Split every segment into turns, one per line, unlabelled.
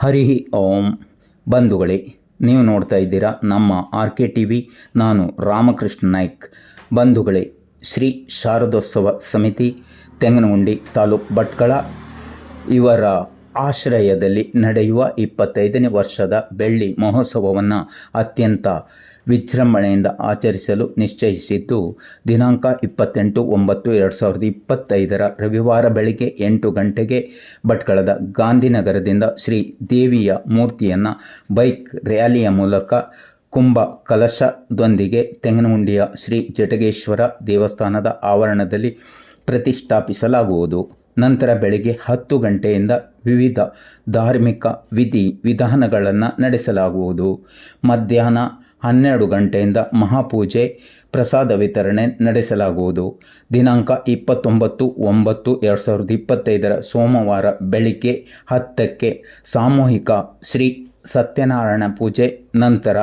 ಹರಿ ಓಂ. ಬಂಧುಗಳೇ, ನೀವು ನೋಡ್ತಾ ಇದ್ದೀರಾ ನಮ್ಮ ಆರ್ ಕೆ ಟಿ ವಿ ನಾನು ರಾಮಕೃಷ್ಣ ನಾಯ್ಕ್. ಬಂಧುಗಳೇ, ಶ್ರೀ ಶಾರದೋತ್ಸವ ಸಮಿತಿ, ತೆಂಗನಗುಂಡಿ ತಾಲೂಕು ಭಟ್ಕಳ, ಇವರ ಆಶ್ರಯದಲ್ಲಿ ನಡೆಯುವ ಇಪ್ಪತ್ತೈದನೇ ವರ್ಷದ ಬೆಳ್ಳಿ ಮಹೋತ್ಸವವನ್ನು ಅತ್ಯಂತ ವಿಜೃಂಭಣೆಯಿಂದ ಆಚರಿಸಲು ನಿಶ್ಚಯಿಸಿದ್ದು, ದಿನಾಂಕ ಇಪ್ಪತ್ತೆಂಟು ಒಂಬತ್ತು ಎರಡು ಸಾವಿರದ ಇಪ್ಪತ್ತೈದರ ರವಿವಾರ ಬೆಳಗ್ಗೆ ಎಂಟು ಗಂಟೆಗೆ ಭಟ್ಕಳದ ಗಾಂಧಿನಗರದಿಂದ ಶ್ರೀ ದೇವಿಯ ಮೂರ್ತಿಯನ್ನು ಬೈಕ್ ರ್ಯಾಲಿಯ ಮೂಲಕ ಕುಂಭ ಕಲಶದೊಂದಿಗೆ ತೆಂಗನಗುಂಡಿಯ ಶ್ರೀ ಜಟಗೇಶ್ವರ ದೇವಸ್ಥಾನದ ಆವರಣದಲ್ಲಿ ಪ್ರತಿಷ್ಠಾಪಿಸಲಾಗುವುದು. ನಂತರ ಬೆಳಗ್ಗೆ ಹತ್ತು ಗಂಟೆಯಿಂದ ವಿವಿಧ ಧಾರ್ಮಿಕ ವಿಧಿ ವಿಧಾನಗಳನ್ನು ನಡೆಸಲಾಗುವುದು. ಮಧ್ಯಾಹ್ನ ಹನ್ನೆರಡು ಗಂಟೆಯಿಂದ ಮಹಾಪೂಜೆ, ಪ್ರಸಾದ ವಿತರಣೆ ನಡೆಸಲಾಗುವುದು. ದಿನಾಂಕ ಇಪ್ಪತ್ತೊಂಬತ್ತು ಒಂಬತ್ತು ಎರಡು ಸಾವಿರದ ಇಪ್ಪತ್ತೈದರ ಸೋಮವಾರ ಬೆಳಿಗ್ಗೆ ಹತ್ತಕ್ಕೆ ಸಾಮೂಹಿಕ ಶ್ರೀ ಸತ್ಯನಾರಾಯಣ ಪೂಜೆ ನಂತರ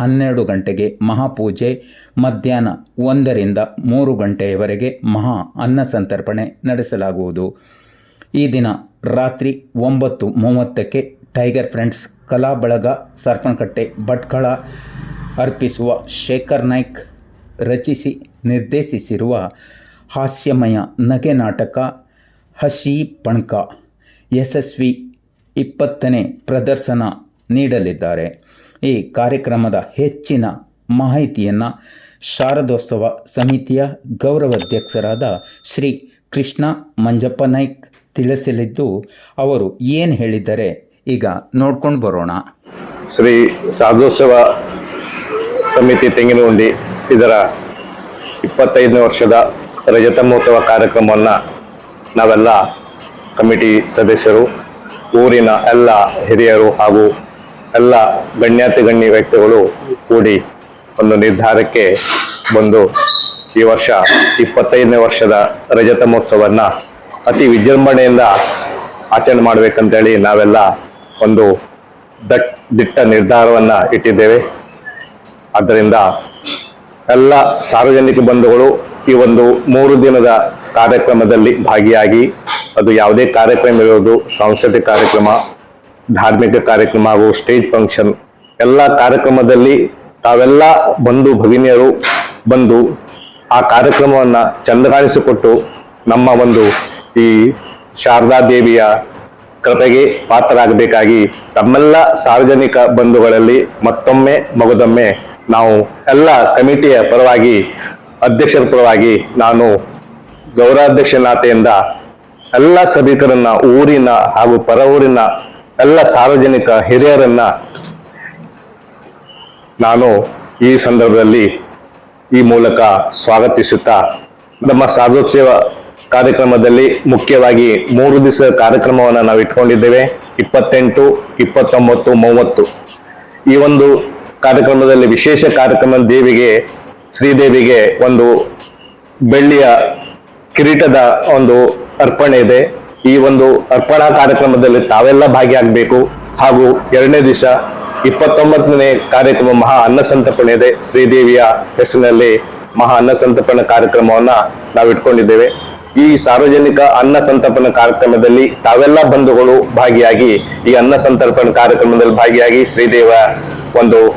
ಹನ್ನೆರಡು ಗಂಟೆಗೆ ಮಹಾಪೂಜೆ, ಮಧ್ಯಾಹ್ನ ಒಂದರಿಂದ ಮೂರು ಗಂಟೆಯವರೆಗೆ ಮಹಾ ಅನ್ನ ಸಂತರ್ಪಣೆ ನಡೆಸಲಾಗುವುದು. ಈ ದಿನ ರಾತ್ರಿ ಒಂಬತ್ತು ಮೂವತ್ತಕ್ಕೆ ಟೈಗರ್ ಫ್ರೆಂಡ್ಸ್ ಕಲಾ ಬಳಗ ಸರ್ಪಣಕಟ್ಟೆ ಭಟ್ಕಳ ಅರ್ಪಿಸುವ ಶೇಖರ್ ನಾಯ್ಕ್ ರಚಿಸಿ ನಿರ್ದೇಶಿಸಿರುವ ಹಾಸ್ಯಮಯ ನಗೆ ನಾಟಕ ಹಸಿ ಪಣ್ಕ ಯಶಸ್ವಿ ಇಪ್ಪತ್ತನೇ ಪ್ರದರ್ಶನ ನೀಡಲಿದ್ದಾರೆ. ಈ ಕಾರ್ಯಕ್ರಮದ ಹೆಚ್ಚಿನ ಮಾಹಿತಿಯನ್ನು ಶಾರದೋತ್ಸವ ಸಮಿತಿಯ ಗೌರವಾಧ್ಯಕ್ಷರಾದ ಶ್ರೀ ಕೃಷ್ಣ ಮಂಜಪ್ಪ ನಾಯ್ಕ್ ತಿಳಿಸಲಿದ್ದು, ಅವರು ಏನು ಹೇಳಿದ್ದಾರೆ ಈಗ ನೋಡ್ಕೊಂಡು ಬರೋಣ.
ಶ್ರೀ ಶಾರದೋತ್ಸವ ಸಮಿತಿ ತೆಂಗಿನಗುಂಡಿ ಇದರ ಇಪ್ಪತ್ತೈದನೇ ವರ್ಷದ ರಜತ ಮಹೋತ್ಸವ ಕಾರ್ಯಕ್ರಮವನ್ನು ನಾವೆಲ್ಲ ಕಮಿಟಿ ಸದಸ್ಯರು, ಊರಿನ ಎಲ್ಲ ಹಿರಿಯರು ಹಾಗೂ ಎಲ್ಲ ಗಣ್ಯಾತಿ ಗಣ್ಯ ವ್ಯಕ್ತಿಗಳು ಕೂಡಿ ಒಂದು ನಿರ್ಧಾರಕ್ಕೆ ಬಂದು ಈ ವರ್ಷ ಇಪ್ಪತ್ತೈದನೇ ವರ್ಷದ ರಜತ ಮಹೋತ್ಸವವನ್ನು ಅತಿ ವಿಜೃಂಭಣೆಯಿಂದ ಆಚರಣೆ ಮಾಡಬೇಕಂತೇಳಿ ನಾವೆಲ್ಲ ಒಂದು ದಟ್ ದಿಟ್ಟ ನಿರ್ಧಾರವನ್ನ ಇಟ್ಟಿದ್ದೇವೆ. ಆದ್ದರಿಂದ ಎಲ್ಲ ಸಾರ್ವಜನಿಕ ಬಂಧುಗಳು ಈ ಒಂದು ಮೂರು ದಿನದ ಕಾರ್ಯಕ್ರಮದಲ್ಲಿ ಭಾಗಿಯಾಗಿ ಅದು ಯಾವುದೇ ಕಾರ್ಯಕ್ರಮ ಇರೋದು ಸಾಂಸ್ಕೃತಿಕ ಕಾರ್ಯಕ್ರಮ ಧಾರ್ಮಿಕ ಕಾರ್ಯಕ್ರಮ ಹಾಗೂ ಸ್ಟೇಜ್ ಫಂಕ್ಷನ್ ಎಲ್ಲ ಕಾರ್ಯಕ್ರಮದಲ್ಲಿ ತಾವೆಲ್ಲ ಬಂಧು ಭಗಿನಿಯರು ಬಂದು ಆ ಕಾರ್ಯಕ್ರಮವನ್ನ ಚಂದ ಕಾಣಿಸಿಕೊಟ್ಟು ನಮ್ಮ ಒಂದು ಈ ಶಾರದಾ ದೇವಿಯ ಕೃಪೆಗೆ ಪಾತ್ರರಾಗಬೇಕಾಗಿ ತಮ್ಮೆಲ್ಲ ಸಾರ್ವಜನಿಕ ಬಂಧುಗಳಲ್ಲಿ ಮತ್ತೊಮ್ಮೆ ಮಗದೊಮ್ಮೆ ನಾವು ಎಲ್ಲ ಕಮಿಟಿಯ ಪರವಾಗಿ ಅಧ್ಯಕ್ಷರ ಪರವಾಗಿ ನಾನು ಗೌರವಾಧ್ಯಕ್ಷನಾತೆಯಿಂದ ಎಲ್ಲ ಸಭಿಕರನ್ನ ಊರಿನ ಹಾಗೂ ಪರ ಊರಿನ ಎಲ್ಲ ಸಾರ್ವಜನಿಕ ಹಿರಿಯರನ್ನ ನಾನು ಈ ಸಂದರ್ಭದಲ್ಲಿ ಈ ಮೂಲಕ ಸ್ವಾಗತಿಸುತ್ತಾ ನಮ್ಮ ಸಾಧೋತ್ಸವ ಕಾರ್ಯಕ್ರಮದಲ್ಲಿ ಮುಖ್ಯವಾಗಿ ಮೂರು ದಿವಸ ಕಾರ್ಯಕ್ರಮವನ್ನು ನಾವು ಇಟ್ಕೊಂಡಿದ್ದೇವೆ. ಇಪ್ಪತ್ತೆಂಟು, ಇಪ್ಪತ್ತೊಂಬತ್ತು, ಮೂವತ್ತು. ಈ ಒಂದು ಕಾರ್ಯಕ್ರಮದಲ್ಲಿ ವಿಶೇಷ ಕಾರ್ಯಕ್ರಮ ದೇವಿಗೆ, ಶ್ರೀದೇವಿಗೆ ಒಂದು ಬೆಳ್ಳಿಯ ಕಿರೀಟದ ಒಂದು ಅರ್ಪಣೆ ಇದೆ. ಈ ಒಂದು ಅರ್ಪಣಾ ಕಾರ್ಯಕ್ರಮದಲ್ಲಿ ತಾವೆಲ್ಲ ಭಾಗಿಯಾಗಬೇಕು. ಹಾಗೂ ಎರಡನೇ ದಿವಸ ಇಪ್ಪತ್ತೊಂಬತ್ತನೇ ಕಾರ್ಯಕ್ರಮ ಮಹಾ ಅನ್ನ ಸಂತರ್ಪಣೆ ಇದೆ. ಶ್ರೀದೇವಿಯ ಹೆಸರಿನಲ್ಲಿ ಮಹಾ ಅನ್ನ ಕಾರ್ಯಕ್ರಮವನ್ನ ನಾವು ಇಟ್ಕೊಂಡಿದ್ದೇವೆ ಈ ಸಾರ್ವಜನಿಕ ಅನ್ನ ಸಂತರ್ಪಣ ಕಾರ್ಯಕ್ರಮದಲ್ಲಿ ತಾವೆಲ್ಲ ಬಂಧುಗಳು ಭಾಗಿಯಾಗಿ ಈ ಅನ್ನ ಸಂತರ್ಪಣ ಕಾರ್ಯಕ್ರಮದಲ್ಲಿ ಭಾಗಿಯಾಗಿ ಶ್ರೀದೇವ ಒಂದು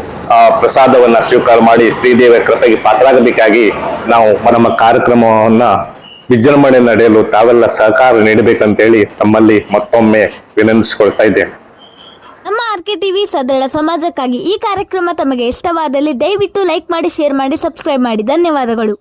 ಪ್ರಸಾದವನ್ನ ಸ್ವೀಕಾರ ಮಾಡಿ ಶ್ರೀದೇವ ಕೃಪೆಗೆ ಪಾತ್ರರಾಗಬೇಕಾಗಿ ನಾವು ನಮ್ಮ ಕಾರ್ಯಕ್ರಮವನ್ನ ವಿಜೃಂಭಣೆ ನಡೆಯಲು ತಾವೆಲ್ಲ ಸಹಕಾರ ನೀಡಬೇಕಂತೇಳಿ ತಮ್ಮಲ್ಲಿ ಮತ್ತೊಮ್ಮೆ ವಿನಂತಿಸಿಕೊಳ್ತಾ ಇದ್ದೇನೆ.
ನಮ್ಮ ಆರ್ ಕೆ ಟಿವಿ ಸದೃಢ ಸಮಾಜಕ್ಕಾಗಿ ಈ ಕಾರ್ಯಕ್ರಮ ತಮಗೆ ಇಷ್ಟವಾದಲ್ಲಿ ದಯವಿಟ್ಟು ಲೈಕ್ ಮಾಡಿ, ಶೇರ್ ಮಾಡಿ, ಸಬ್ಸ್ಕ್ರೈಬ್ ಮಾಡಿ. ಧನ್ಯವಾದಗಳು.